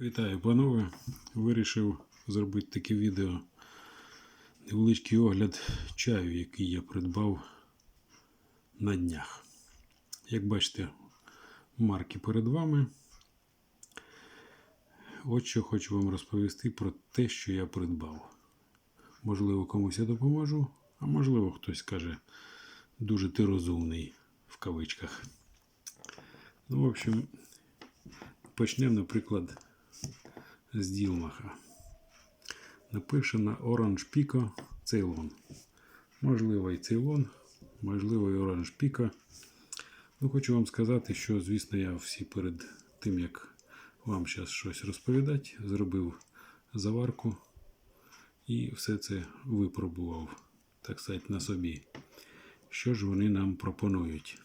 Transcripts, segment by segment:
Вітаю, панове. Вирішив зробити таке відео. Невеличкий огляд чаю, який я придбав на днях. Як бачите, марки перед вами. От що хочу вам розповісти про те, що я придбав. Можливо, комусь я допоможу, а можливо, хтось скаже, дуже ти розумний в кавичках. Ну, в общем, почнемо, наприклад, з Ділмаха. Напишено Orange Pico Ceylon. Можливо, і Ceylon, можливо, і Orange Pico. Ну, хочу вам сказати, що, звісно, я всі перед тим, як вам зараз щось розповідати, зробив заварку і все це випробував, так сказати, на собі. Що ж вони нам пропонують,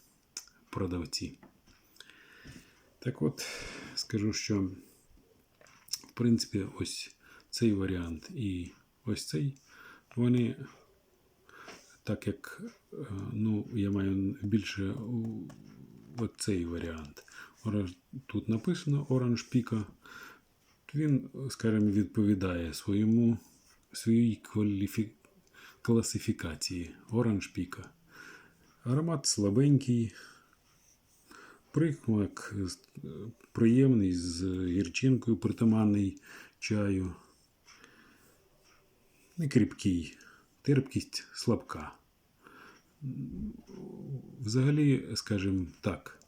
продавці? Так от, скажу, що принципі, ось цей варіант і ось цей, вони, так як е, ну, я маю більше цей варіант. Тут написано Orange Pico. Він, скажімо, відповідає своєму своїй кваліфі... класифікації Orange Pico. Аромат слабенький, присмак е, приємний з гірчинкою, притаманний чаю. Не кріпкий, терпкість слабка. Взагалі, скажімо так,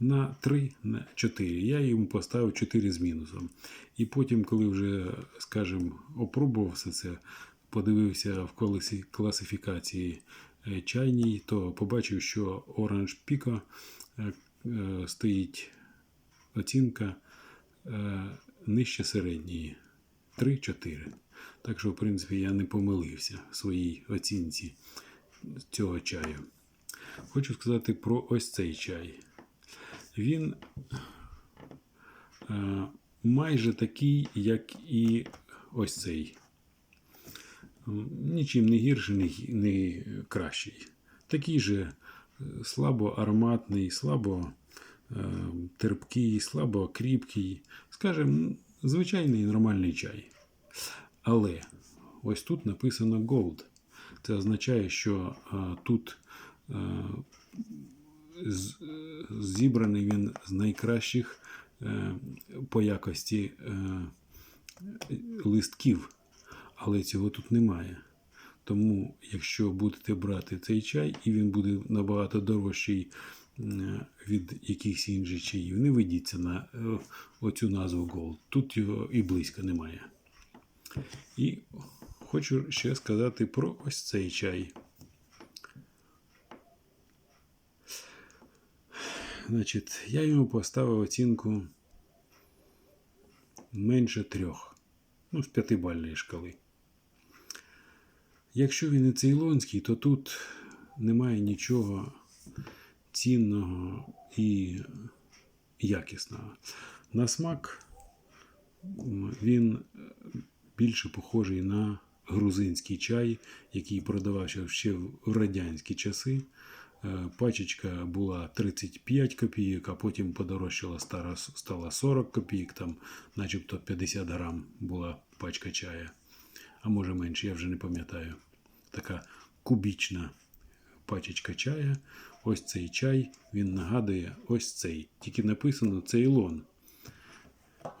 на 3, на 4. Я йому поставив 4 з мінусом. І потім, коли вже, скажімо, опробував все це, подивився в колесі класифікації е, чайній, то побачив, що Orange Pico е, е, стоїть оцінка е, нижче середньої 3-4. Так що, в принципі, я не помилився в своїй оцінці цього чаю. Хочу сказати про ось цей чай. Він е, майже такий, як і ось цей. Нічим не гірший, не, кращий. Такий же е, слабо ароматний, слабо е, терпкий, слабо кріпкий. Скажем, звичайний нормальний чай. Але ось тут написано Gold. Це означає, що е, тут зібраний він з найкращих по якості листків, але цього тут немає. Тому, якщо будете брати цей чай, і він буде набагато дорожчий від якихось інших чаїв, не ведіться на е, оцю назву Gold. Тут його і близько немає. І хочу ще сказати про ось цей чай. Значить, я йому поставив оцінку менше трьох. Ну, з п'ятибальної шкали. Якщо він і цейлонський, то тут немає нічого цінного і якісного. На смак він е, більше похожий на грузинський чай, який продавався ще в радянські часи. Е, Пачечка була 35 копійок, а потім подорожчала стала 40 копійок, там начебто 50 грам була пачка чая. А може менше, я вже не пам'ятаю. Така кубічна пачечка чая. Ось цей чай, він нагадує ось цей. Тільки написано цейлон.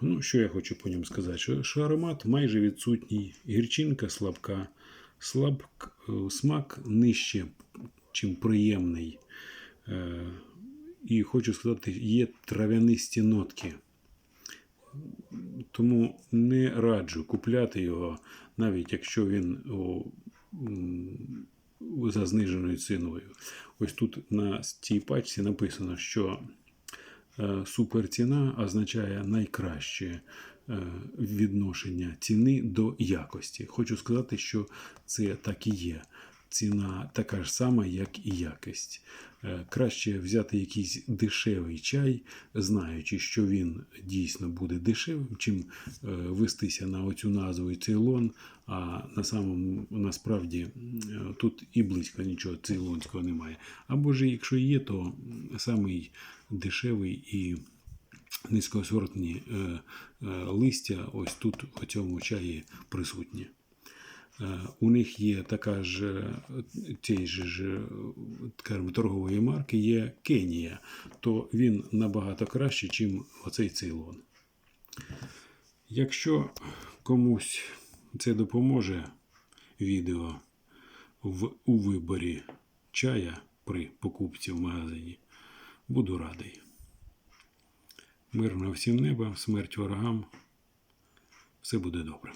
Ну, що я хочу по ньому сказати? Що, що аромат майже відсутній, гірчинка слабка, слаб, е, смак нижче, чим приємний. Е, і хочу сказати, є трав'янисті нотки. Тому не раджу купляти його, навіть якщо він о, за зниженою ціною. Ось тут на цій пачці написано, що е, суперціна означає найкраще е, відношення ціни до якості. Хочу сказати, що це так і є. Ціна така ж сама, як і якість. Е, Краще взяти якийсь дешевий чай, знаючи, що він дійсно буде дешевим, чим е, вестися на оцю назву цейлон, а на самому насправді е, тут і близько нічого цейлонського немає. Або ж якщо є, то самий дешевий і низькосортні листя ось тут у цьому чаї присутні. У них є така ж тієї ж, скажімо, торгової марки є Кенія, то він набагато краще, ніж оцей цейлон. Якщо комусь це допоможе відео в, у виборі чая при покупці в магазині, буду радий. Мирного всім неба, смерть ворогам. Все буде добре.